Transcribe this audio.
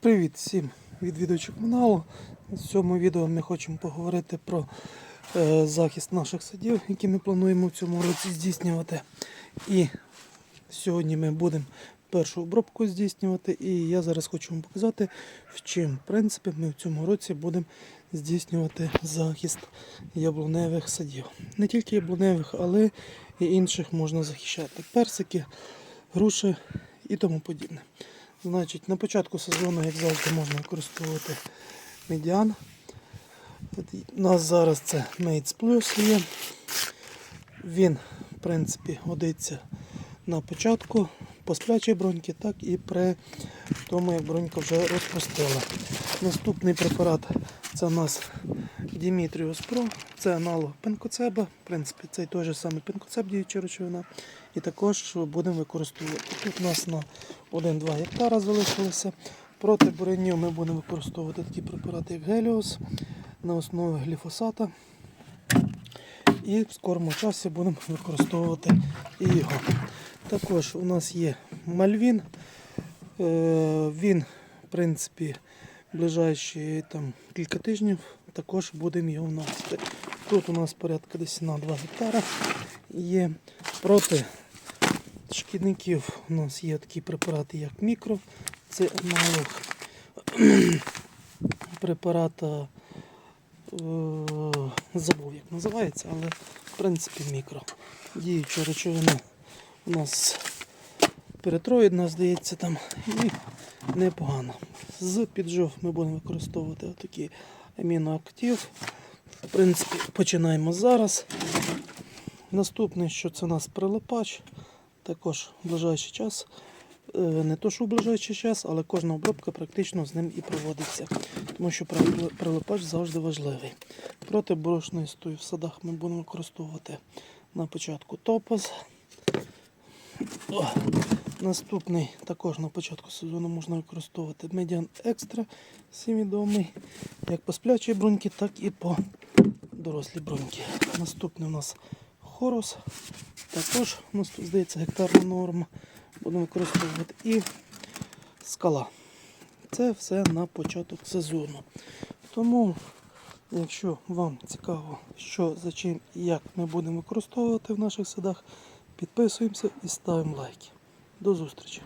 Привіт всім відвідувачам каналу. В цьому відео ми хочемо поговорити про е, захист наших садів, які ми плануємо в цьому році здійснювати. І сьогодні ми будемо першу обробку здійснювати. І я зараз хочу вам показати, в чим в принципі ми в цьому році будемо здійснювати захист яблуневих садів. Не тільки яблуневих, але і інших можна захищати. Персики, груші і тому подібне. Значить, на початку сезону, як завжди, можна використовувати медіан. У нас зараз це Mates Plus є. Він, в принципі, годиться на початку по сплячій броньки, так і при тому, як бронька вже розпустила. Наступний препарат це у нас Dimitrios Pro, це аналог пенкоцеба. В принципі, це той же самий пенкоцеб діюча речовина. І також будемо використовувати. Тут у нас на 1-2 гектара залишилося. Проти буренів ми будемо використовувати такі препарати, як Геліос на основі гліфосата. І в скорому часі будемо використовувати і його. Також у нас є мальвін. Е, Він, в принципі, ближайші там, кілька тижнів також будемо його вносити. Тут у нас порядка десь на 2 гектара є. Проти шкідників у нас є такі препарати, як мікро. Це аналог препарата, е, забув як називається, але в принципі мікро. Діюча речовина у нас перетроїдна, здається, там і непогано. З піджов ми будемо використовувати отакі аміноактив. В принципі, починаємо зараз. Наступне, що це у нас прилипач. Також в ближайший час. Е, Не то, що в ближайший час, але кожна обробка практично з ним і проводиться. Тому що прилипач завжди важливий. Проти борошної стої в садах ми будемо використовувати на початку топаз. О, Наступний також на початку сезону можна використовувати медіан екстра, всім відомий, як по сплячій бруньки, так і по дорослій бруньки. Наступний у нас хорус. Також у нас тут здається гектарна норма. Будемо використовувати і скала. Це все на початок сезону. Тому, якщо вам цікаво, що за чим і як ми будемо використовувати в наших садах, підписуємося і ставимо лайки. До зустрічі!